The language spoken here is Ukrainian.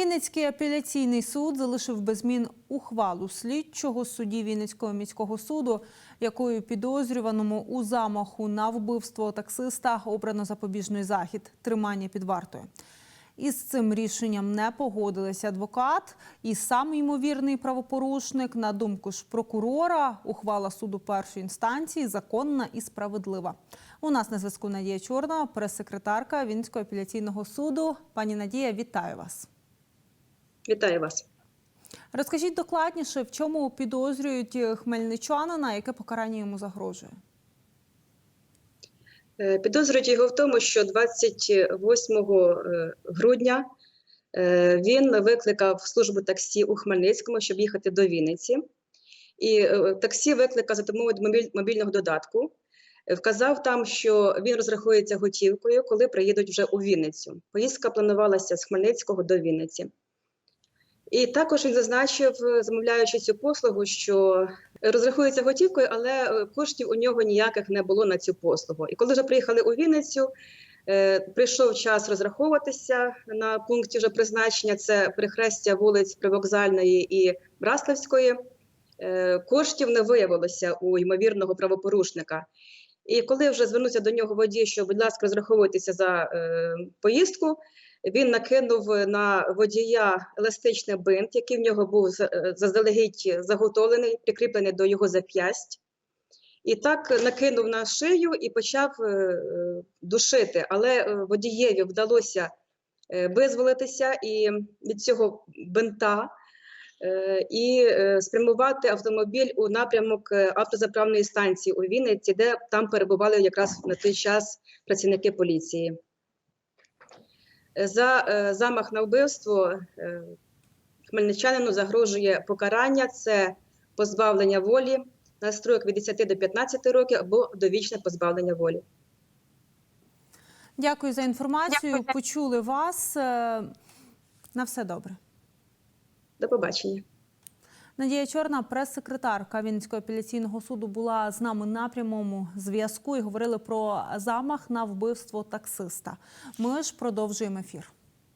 Вінницький апеляційний суд залишив без змін ухвалу слідчого судді Вінницького міського суду, якою підозрюваному у замаху на вбивство таксиста обрано запобіжний захід тримання під вартою. Із цим рішенням не погодилися адвокат і сам ймовірний правопорушник. На думку ж прокурора, ухвала суду першої інстанції законна і справедлива. У нас на зв'язку Надія Чорна, прес-секретарка Вінницького апеляційного суду. Пані Надія, вітаю вас. Вітаю вас. Розкажіть докладніше, в чому підозрюють хмельничанина, яке покарання йому загрожує? Е, Підозрюють його в тому, що 28 е, грудня е, він викликав службу таксі у Хмельницькому, щоб їхати до Вінниці. І е, таксі викликав за допомогою мобільного додатку. Е, Вказав там, що він розрахується готівкою, коли приїдуть вже у Вінницю. Поїздка планувалася з Хмельницького до Вінниці. І також він зазначив, замовляючи цю послугу, що розрахується готівкою, але е, коштів у нього ніяких не було на цю послугу. І коли вже приїхали у Вінницю, е, прийшов час розраховуватися на пункті вже призначення. Це перехрестя вулиць Привокзальної і Браславської. Е, Коштів не виявилося у ймовірного правопорушника. І коли вже звернувся до нього водій, що, будь ласка, розраховуйтеся за е, поїздку, він накинув на водія еластичний бинт, який в нього був е, заздалегідь заготовлений, прикріплений до його зап'ясть. І так накинув на шию і почав е, душити. Але е, водієві вдалося е, визволитися і від цього бинта і е, спрямувати автомобіль у напрямок е, автозаправної станції у Вінниці, де там перебували якраз на той час працівники поліції. За е, замах на вбивство е, хмельничанину загрожує покарання це позбавлення волі на строк від 10 до 15 років або довічне позбавлення волі. Дякую за інформацію. Почули вас. Е, На все добре. До побачення. Надія Чорна, прес-секретарка Вінницького апеляційного суду, була з нами на прямому зв'язку і говорили про замах на вбивство таксиста. Ми ж продовжуємо ефір.